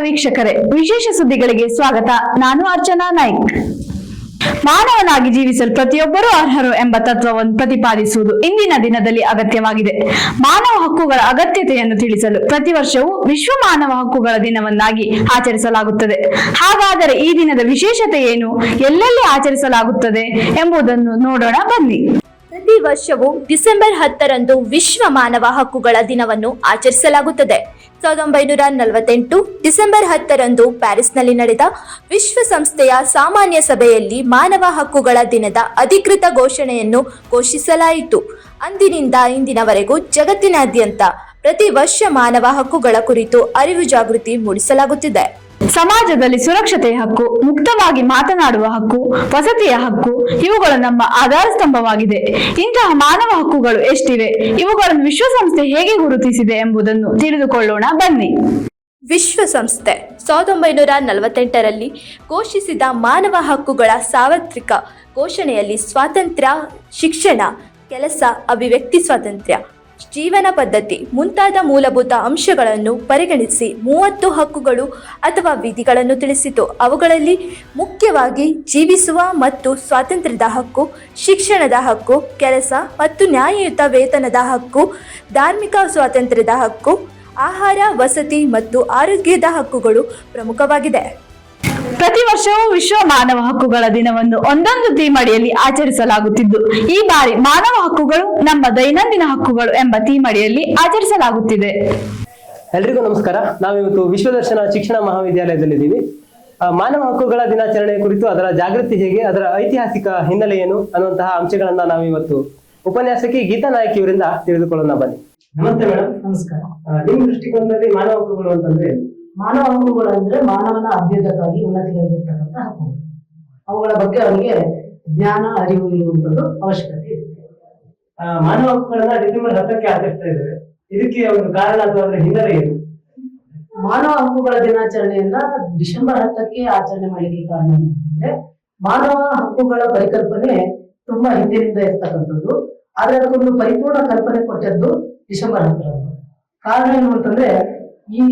ವೀಕ್ಷಕರೇ. ವಿಶೇಷ ಸುದ್ದಿಗಳಿಗೆ ಸ್ವಾಗತ. ನಾನು ಅರ್ಚನಾ ನಾಯ್ಕ್. ಮಾನವನಾಗಿ ಜೀವಿಸಲು ಪ್ರತಿಯೊಬ್ಬರೂ ಅರ್ಹರು ಎಂಬ ತತ್ವವನ್ನು ಪ್ರತಿಪಾದಿಸುವುದು ಇಂದಿನ ದಿನದಲ್ಲಿ ಅಗತ್ಯವಾಗಿದೆ. ಮಾನವ ಹಕ್ಕುಗಳ ಅಗತ್ಯತೆಯನ್ನು ತಿಳಿಸಲು ಪ್ರತಿ ವರ್ಷವೂ ವಿಶ್ವ ಮಾನವ ಹಕ್ಕುಗಳ ದಿನವನ್ನಾಗಿ ಆಚರಿಸಲಾಗುತ್ತದೆ. ಹಾಗಾದರೆ ಈ ದಿನದ ವಿಶೇಷತೆ ಏನು? ಎಲ್ಲೆಲ್ಲಿ ಆಚರಿಸಲಾಗುತ್ತದೆ ಎಂಬುದನ್ನು ನೋಡೋಣ ಬನ್ನಿ. ಪ್ರತಿ ವರ್ಷವೂ ಡಿಸೆಂಬರ್ ಹತ್ತರಂದು ವಿಶ್ವ ಮಾನವ ಹಕ್ಕುಗಳ ದಿನವನ್ನು ಆಚರಿಸಲಾಗುತ್ತದೆ. ಸಾವಿರದ ಒಂಬೈನೂರ ನಲವತ್ತೆಂಟು ಡಿಸೆಂಬರ್ ಹತ್ತರಂದು ಪ್ಯಾರಿಸ್ನಲ್ಲಿ ನಡೆದ ವಿಶ್ವಸಂಸ್ಥೆಯ ಸಾಮಾನ್ಯ ಸಭೆಯಲ್ಲಿ ಮಾನವ ಹಕ್ಕುಗಳ ದಿನದ ಅಧಿಕೃತ ಘೋಷಣೆಯನ್ನು ಘೋಷಿಸಲಾಯಿತು. ಅಂದಿನಿಂದ ಇಂದಿನವರೆಗೂ ಜಗತ್ತಿನಾದ್ಯಂತ ಪ್ರತಿ ವರ್ಷ ಮಾನವ ಹಕ್ಕುಗಳ ಕುರಿತು ಅರಿವು ಜಾಗೃತಿ ಮೂಡಿಸಲಾಗುತ್ತಿದೆ. ಸಮಾಜದಲ್ಲಿ ಸುರಕ್ಷತೆಯ ಹಕ್ಕು, ಮುಕ್ತವಾಗಿ ಮಾತನಾಡುವ ಹಕ್ಕು, ವಸತಿಯ ಹಕ್ಕು, ಇವುಗಳು ನಮ್ಮ ಆಧಾರ ಸ್ತಂಭವಾಗಿದೆ. ಇಂತಹ ಮಾನವ ಹಕ್ಕುಗಳು ಎಷ್ಟಿವೆ? ಇವುಗಳನ್ನು ವಿಶ್ವಸಂಸ್ಥೆ ಹೇಗೆ ಗುರುತಿಸಿದೆ ಎಂಬುದನ್ನು ತಿಳಿದುಕೊಳ್ಳೋಣ, ಬನ್ನಿ. ವಿಶ್ವಸಂಸ್ಥೆ ಸಾವಿರದ ಒಂಬೈನೂರ ನಲವತ್ತೆಂಟರಲ್ಲಿ ಘೋಷಿಸಿದ ಮಾನವ ಹಕ್ಕುಗಳ ಸಾರ್ವತ್ರಿಕ ಘೋಷಣೆಯಲ್ಲಿ ಸ್ವಾತಂತ್ರ್ಯ, ಶಿಕ್ಷಣ, ಕೆಲಸ, ಅಭಿವ್ಯಕ್ತಿ, ಸ್ವಾತಂತ್ರ್ಯ. ಜೀವನ ಪದ್ಧತಿ, ಮುಂತಾದ ಮೂಲಭೂತ ಅಂಶಗಳನ್ನು ಪರಿಗಣಿಸಿ ಮೂವತ್ತು ಹಕ್ಕುಗಳು ಅಥವಾ ವಿಧಿಗಳನ್ನು ತಿಳಿಸಿತು. ಅವುಗಳಲ್ಲಿ ಮುಖ್ಯವಾಗಿ ಜೀವಿಸುವ ಮತ್ತು ಸ್ವಾತಂತ್ರ್ಯದ ಹಕ್ಕು, ಶಿಕ್ಷಣದ ಹಕ್ಕು, ಕೆಲಸ ಮತ್ತು ನ್ಯಾಯಯುತ ವೇತನದ ಹಕ್ಕು, ಧಾರ್ಮಿಕ ಸ್ವಾತಂತ್ರ್ಯದ ಹಕ್ಕು, ಆಹಾರ, ವಸತಿ ಮತ್ತು ಆರೋಗ್ಯದ ಹಕ್ಕುಗಳು ಪ್ರಮುಖವಾಗಿದೆ. ಪ್ರತಿ ವರ್ಷವೂ ವಿಶ್ವ ಮಾನವ ಹಕ್ಕುಗಳ ದಿನವನ್ನು ಒಂದೊಂದು ಥೀಮ್ ಅಡಿಯಲ್ಲಿ ಆಚರಿಸಲಾಗುತ್ತಿದ್ದು ಈ ಬಾರಿ ಮಾನವ ಹಕ್ಕುಗಳು ನಮ್ಮ ದೈನಂದಿನ ಹಕ್ಕುಗಳು ಎಂಬ ಥೀಮ್ ಅಡಿಯಲ್ಲಿ ಆಚರಿಸಲಾಗುತ್ತಿದೆ. ಎಲ್ರಿಗೂ ನಮಸ್ಕಾರ. ನಾವಿವತ್ತು ವಿಶ್ವದರ್ಶನ ಶಿಕ್ಷಣ ಮಹಾವಿದ್ಯಾಲಯದಲ್ಲಿದ್ದೀವಿ. ಮಾನವ ಹಕ್ಕುಗಳ ದಿನಾಚರಣೆ ಕುರಿತು ಅದರ ಜಾಗೃತಿ ಹೇಗೆ ಅದರ ಐತಿಹಾಸಿಕ ಹಿನ್ನೆಲೆ ಏನು ಅನ್ನುವಂತಹ ಅಂಶಗಳನ್ನ ನಾವಿವತ್ತು ಉಪನ್ಯಾಸಕಿ ಗೀತಾ ನಾಯಕ್ ಇವರಿಂದ ತಿಳಿದುಕೊಳ್ಳೋಣ ಬನ್ನಿ. ನಮಸ್ತೆ ಮೇಡಮ್. ನಮಸ್ಕಾರ. ನಿಮ್ಮ ದೃಷ್ಟಿಕೋನದಲ್ಲಿ ಮಾನವ ಹಕ್ಕುಗಳು ಅಂತಂದ್ರೆ? ಮಾನವ ಹಕ್ಕುಗಳು ಅಂದ್ರೆ ಮಾನವನ ಅಭ್ಯುದಕ್ಕಾಗಿ ಉನ್ನತಿಗಳಿರ್ತಕ್ಕಂಥ ಹಕ್ಕುಗಳು. ಅವುಗಳ ಬಗ್ಗೆ ಅವರಿಗೆ ಜ್ಞಾನ ಅರಿವು ಇರುವಂತದ್ದು ಅವಶ್ಯಕತೆ ಇದೆ. ಆ, ಮಾನವ ಹಕ್ಕುಗಳನ್ನ ಡಿಸೆಂಬರ್ ಹತ್ತಕ್ಕೆ ಆಚರಿಸ್ತಾ ಇದ್ದೇವೆ ಇದಕ್ಕೆ ಒಂದು ಕಾರಣ ಅಥವಾ ಅದರ ಹಿನ್ನೆಲೆ ಏನು? ಮಾನವ ಹಕ್ಕುಗಳ ದಿನಾಚರಣೆಯನ್ನ ಡಿಸೆಂಬರ್ ಹತ್ತಕ್ಕೆ ಆಚರಣೆ ಮಾಡಲಿಕ್ಕೆ ಕಾರಣ ಏನಂತಂದ್ರೆ ಮಾನವ ಹಕ್ಕುಗಳ ಪರಿಕಲ್ಪನೆ ತುಂಬಾ ಹಿಂದಿನಿಂದ ಇರ್ತಕ್ಕಂಥದ್ದು. ಆದ್ರೆ ಅದಕ್ಕೊಂದು ಪರಿಪೂರ್ಣ ಕಲ್ಪನೆ ಕೊಟ್ಟದ್ದು ಡಿಸೆಂಬರ್ ಹತ್ತರಂದು ಕಾರಣ ಏನು ಅಂತಂದ್ರೆ ಈ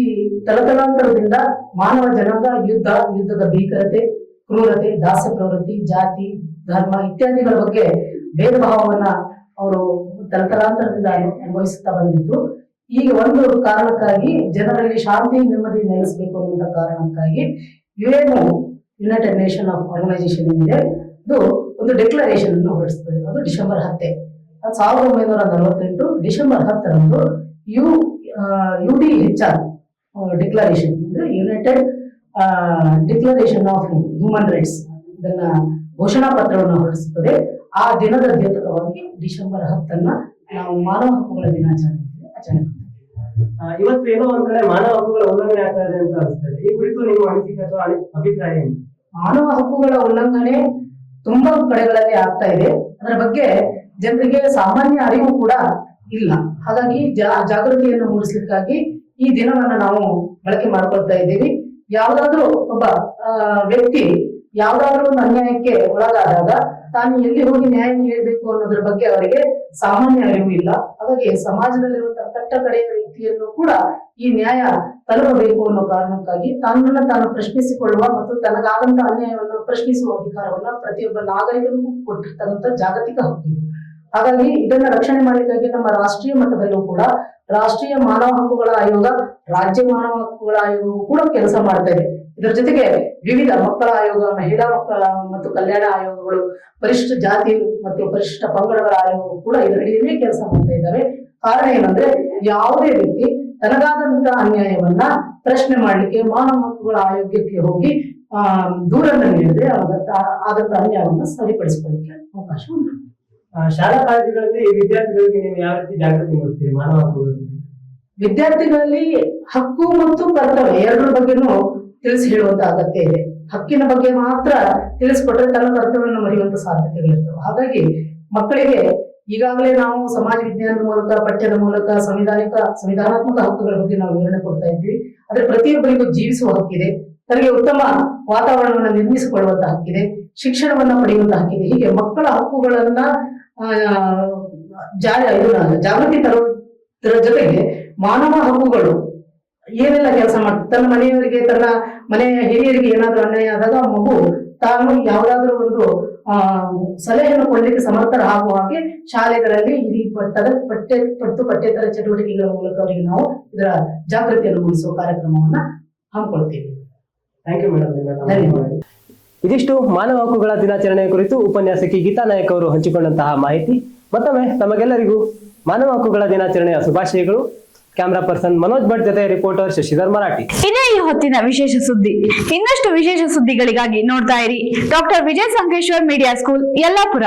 ತಲತಲಾಂತರದಿಂದ ಮಾನವ ಜನಾಂಗ, ಯುದ್ಧ, ಯುದ್ಧದ ಭೀಕರತೆ, ಕ್ರೂರತೆ ದಾಸ್ಯ ಪ್ರವೃತ್ತಿ, ಜಾತಿ, ಧರ್ಮ ಇತ್ಯಾದಿಗಳ ಬಗ್ಗೆ ಭೇದ ಭಾವವನ್ನ ಅವರು ತಲತಲಾಂತರದಿಂದ ಅನು- ಅನುಭವಿಸುತ್ತಾ ಬಂದಿದ್ದು ಈಗ ಒಂದು ಕಾರಣಕ್ಕಾಗಿ ಜನರಲ್ಲಿ ಶಾಂತಿ ನೆಮ್ಮದಿ ನೆಲೆಸಬೇಕು ಅನ್ನುವಂಥ ಕಾರಣಕ್ಕಾಗಿ UN United Nation of organisation ಏನಿದೆ ಅದು ಒಂದು ಡೆಕ್ಲರೇಷನ್ ಅನ್ನು ಹೊರಡಿಸ್ತದೆ ಅದು ಡಿಸೆಂಬರ್ ಹತ್ತೆ. ಸಾವಿರದ ಒಂಬೈನೂರ ನಲವತ್ತೆಂಟು ಡಿಸೆಂಬರ್ ಹತ್ತರಂದು U U D H R declaration ಅಂದ್ರೆ United Declaration of Human Rights ಇದನ್ನ ಘೋಷಣಾ ಪತ್ರವನ್ನು ಹೊರಡಿಸುತ್ತದೆ. ಆ ದಿನದ ದ್ಯೋತಕವಾಗಿ ಡಿಸೆಂಬರ್ ಹತ್ತನ್ನ ನಾವು ಮಾನವ ಹಕ್ಕುಗಳ ದಿನಾಚರಣೆ ಆಚರಣೆ. ಇವತ್ತು ಏನೋ ಒಂದ್ ಕಡೆ ಮಾನವ ಹಕ್ಕುಗಳ ಉಲ್ಲಂಘನೆ ಆಗ್ತಾ ಇದೆ ಅಂತ ಅನಿಸ್ತದೆ ಈ ಕುರಿತು ನಿಮ್ಮ ಅನಿಸಿಕೆ ಅಥವಾ ಅಭಿಪ್ರಾಯ ಏನು? ಮಾನವ ಹಕ್ಕುಗಳ ಉಲ್ಲಂಘನೆ ತುಂಬಾ ಕಡೆಗಳಲ್ಲಿ ಆಗ್ತಾ ಇದೆ. ಅದರ ಬಗ್ಗೆ ಜನರಿಗೆ ಸಾಮಾನ್ಯ ಅರಿವು ಕೂಡ ಇಲ್ಲ. ಹಾಗಾಗಿ ಜಾಗೃತಿಯನ್ನು ಮೂಡಿಸ್ಲಿಕ್ಕಾಗಿ ಈ ದಿನವನ್ನ ನಾವು ಬಳಕೆ ಮಾಡ್ಕೊಳ್ತಾ ಇದ್ದೀವಿ. ಯಾವ್ದಾದ್ರೂ ಒಬ್ಬ ವ್ಯಕ್ತಿ ಯಾವ್ದಾದ್ರೂ ಒಂದು ಅನ್ಯಾಯಕ್ಕೆ ಒಳಗಾದಾಗ ತಾನು ಎಲ್ಲಿ ಹೋಗಿ ನ್ಯಾಯ ನೀಡಬೇಕು ಅನ್ನೋದ್ರ ಬಗ್ಗೆ ಅವರಿಗೆ ಸಾಮಾನ್ಯ ಅರಿವು ಇಲ್ಲ. ಹಾಗಾಗಿ ಸಮಾಜದಲ್ಲಿರುವಂತಹ ಕಟ್ಟ ಕಡೆಯ ವ್ಯಕ್ತಿಯನ್ನು ಕೂಡ ಈ ನ್ಯಾಯ ತಲುಪಬೇಕು ಅನ್ನೋ ಕಾರಣಕ್ಕಾಗಿ ತನ್ನನ್ನು ತಾನು ಪ್ರಶ್ನಿಸಿಕೊಳ್ಳುವ ಮತ್ತು ತನಗಾದಂತಹ ಅನ್ಯಾಯವನ್ನು ಪ್ರಶ್ನಿಸುವ ಅಧಿಕಾರವನ್ನ ಪ್ರತಿಯೊಬ್ಬ ನಾಗರಿಕನಿಗೂ ಕೊಟ್ಟಿರ್ತಕ್ಕಂಥ ಜಾಗತಿಕ ಹಕ್ಕು ಇದು. ಹಾಗಾಗಿ ಇದನ್ನ ರಕ್ಷಣೆ ಮಾಡಲಿಕ್ಕಾಗಿ ನಮ್ಮ ರಾಷ್ಟ್ರೀಯ ಮಟ್ಟದಲ್ಲೂ ಕೂಡ ರಾಷ್ಟ್ರೀಯ ಮಾನವ ಹಕ್ಕುಗಳ ಆಯೋಗ, ರಾಜ್ಯ ಮಾನವ ಹಕ್ಕುಗಳ ಆಯೋಗವು ಕೂಡ ಕೆಲಸ ಮಾಡ್ತಾ ಇದೆ. ಇದರ ಜೊತೆಗೆ ವಿವಿಧ ಮಕ್ಕಳ ಆಯೋಗ, ಮಹಿಳಾ ಮಕ್ಕಳ ಮತ್ತು ಕಲ್ಯಾಣ ಆಯೋಗಗಳು ಪರಿಶಿಷ್ಟ ಜಾತಿ ಮತ್ತು ಪರಿಶಿಷ್ಟ ಪಂಗಡಗಳ ಆಯೋಗವು ಕೂಡ ಇದರಡಿಯಲ್ಲಿ ಕೆಲಸ ಮಾಡ್ತಾ ಇದ್ದಾವೆ. ಕಾರಣ ಏನಂದ್ರೆ ಯಾವುದೇ ವ್ಯಕ್ತಿ ತನಗಾದಂತಹ ಅನ್ಯಾಯವನ್ನ ಪ್ರಶ್ನೆ ಮಾಡಲಿಕ್ಕೆ ಮಾನವ ಹಕ್ಕುಗಳ ಆಯೋಗಕ್ಕೆ ಹೋಗಿ, ಆ, ದೂರನ್ನ ನೀಡಿದ್ರೆ ಆದಂತ ಅನ್ಯಾಯವನ್ನು ಸರಿಪಡಿಸಿಕೊಳ್ಳಿಕ್ಕೆ ಅವಕಾಶ ಉಂಟು. ಶಾಲಾ ಕಾಲೇಜುಗಳಲ್ಲಿ ವಿದ್ಯಾರ್ಥಿಗಳಿಗೆ ನೀವು ಯಾವ ರೀತಿ ಜಾಗೃತಿ ಮೂಡಿಸ್ತೀರಿ? ಮಾನವ ವಿದ್ಯಾರ್ಥಿಗಳಲ್ಲಿ ಹಕ್ಕು ಮತ್ತು ಕರ್ತವ್ಯ ಎರಡರ ಬಗ್ಗೆನೂ ತಿಳಿಸಿ ಹೇಳುವಂತ ಅಗತ್ಯ ಇದೆ. ಹಕ್ಕಿನ ಬಗ್ಗೆ ಮಾತ್ರ ತಿಳಿಸ್ಕೊಟ್ರೆ ತನ್ನ ಕರ್ತವ್ಯವನ್ನು ಮರೆಯುವಂತ ಸಾಧ್ಯತೆಗಳಿರ್ತವೆ. ಹಾಗಾಗಿ ಮಕ್ಕಳಿಗೆ ಈಗಾಗಲೇ ನಾವು ಸಮಾಜ ವಿಜ್ಞಾನದ ಮೂಲಕ, ಪಠ್ಯದ ಮೂಲಕ, ಸಂವಿಧಾನಿಕ, ಸಂವಿಧಾನಾತ್ಮಕ ಹಕ್ಕುಗಳ ಬಗ್ಗೆ ನಾವು ವಿವರಣೆ ಕೊಡ್ತಾ ಇದ್ವಿ ಆದ್ರೆ ಪ್ರತಿಯೊಬ್ಬರಿಗೂ ಜೀವಿಸುವ ಹಕ್ಕಿದೆ. ತನಗೆ ಉತ್ತಮ ವಾತಾವರಣವನ್ನು ನಿರ್ಮಿಸಿಕೊಳ್ಳುವಂತ ಹಕ್ಕಿದೆ. ಶಿಕ್ಷಣವನ್ನ ಪಡೆಯುವಂತ ಹಕ್ಕಿದೆ. ಹೀಗೆ ಮಕ್ಕಳ ಹಕ್ಕುಗಳನ್ನ ಜಾರಿ ಜಾಗೃತಿ ತರೋದ್ರ ಜೊತೆಗೆ ಮಾನವ ಹಕ್ಕುಗಳು ಏನೆಲ್ಲ ಕೆಲಸ ಮಾಡ್ತಾರೆ ತನ್ನ ಮನೆಯವರಿಗೆ ತನ್ನ ಮನೆಯ ಹಿರಿಯರಿಗೆ ಏನಾದರೂ ಅನ್ಯಾಯ ಆದಾಗ ಮಗು ತಾನು ಯಾವುದಾದ್ರೂ ಒಂದು ಆ ಸಲಹೆಯನ್ನು ಕೊಡಲಿಕ್ಕೆ ಸಮರ್ಥರ ಆಗುವ ಹಾಗೆ ಶಾಲೆಗಳಲ್ಲಿ ಈ ಪಟ್ಟದ ಪಠ್ಯ ಪಟ್ಟು ಪಠ್ಯೇತರ ಚಟುವಟಿಕೆಗಳ ಮೂಲಕ ಅವರಿಗೆ ನಾವು ಇದರ ಜಾಗೃತಿಯನ್ನು ಮೂಡಿಸುವ ಕಾರ್ಯಕ್ರಮವನ್ನ ಹಮ್ಮಿಕೊಳ್ತೀವಿ. ಥ್ಯಾಂಕ್ ಯು ಮೇಡಮ್ ಧನ್ಯವಾದ. ಇದಿಷ್ಟು ಮಾನವ ಹಕ್ಕುಗಳ ದಿನಾಚರಣೆ ಕುರಿತು ಉಪನ್ಯಾಸಕಿ ಗೀತಾ ನಾಯಕ್ ಅವರು ಹಂಚಿಕೊಂಡಂತಹ ಮಾಹಿತಿ. ಮತ್ತೊಮ್ಮೆ ತಮಗೆಲ್ಲರಿಗೂ ಮಾನವ ಹಕ್ಕುಗಳ ದಿನಾಚರಣೆಯ ಶುಭಾಶಯಗಳು. ಕ್ಯಾಮರಾ ಪರ್ಸನ್ ಮನೋಜ್ ಭಟ್ ಜೊತೆ ರಿಪೋರ್ಟರ್ ಶಶಿಧರ್ ಮರಾಠಿ. ಇದೇ ಈ ಹೊತ್ತಿನ ವಿಶೇಷ ಸುದ್ದಿ. ಇನ್ನಷ್ಟು ವಿಶೇಷ ಸುದ್ದಿಗಳಿಗಾಗಿ ನೋಡ್ತಾ ಇರಿ. Doctor Vijay Sankeshwar media school, Yellapur.